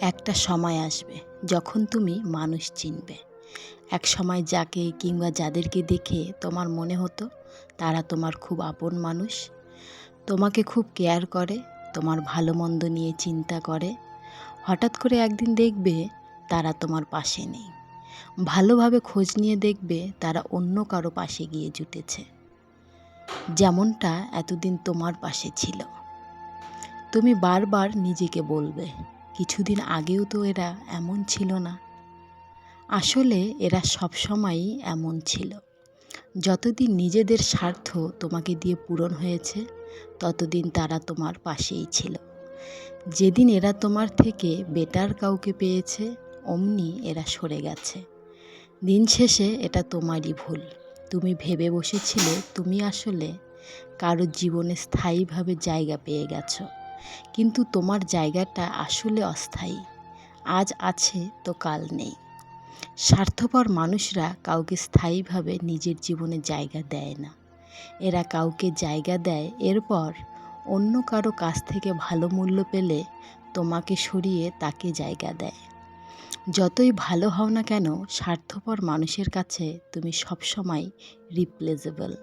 একটা সময় আসবে যখন তুমি মানুষ চিনবে। এক সময় যাকে কিংবা যাদেরকে দেখে তোমার মনে হতো তারা তোমার খুব আপন মানুষ। তোমাকে খুব কেয়ার করে, তোমার ভালো মন্দ নিয়ে চিন্তা করে। হঠাৎ করে একদিন দেখবে তারা তোমার পাশে নেই। ভালোভাবে খোঁজ নিয়ে দেখবে তারা অন্য কারও পাশে গিয়ে জুটেছে। যেমনটা এতদিন তোমার পাশে ছিল। তুমি বারবার নিজেকে বলবে কিছুদিন আগেও তো এরা এমন ছিল না। আসলে এরা সবসময়ই এমন ছিল। যতদিন নিজেদের স্বার্থ তোমাকে দিয়ে পূরণ হয়েছে, ততদিন তারা তোমার পাশেই ছিল। যেদিন এরা তোমার থেকে বেটার কাউকে পেয়েছে, অমনি এরা সরে গেছে। দিন শেষে এটা তোমারই ভুল। তুমি ভেবে বসেছিলে, তুমি আসলে কারোর জীবনে স্থায়ীভাবে জায়গা পেয়ে গেছো। কিন্তু তোমার জায়গাটা আসলে অস্থায়ী। আজ আছে তো কাল নেই। স্বার্থপর মানুষরা কাউকে স্থায়ীভাবে নিজের জীবনে জায়গা দেয় না। এরা কাউকে জায়গা দেয় এরপর অন্য কারও কাছ থেকে ভালো মূল্য পেলে তোমাকে সরিয়ে তাকে জায়গা দেয়। যতই ভালো হও না কেন, স্বার্থপর মানুষের কাছে তুমি সবসময় রিপ্লেসেবল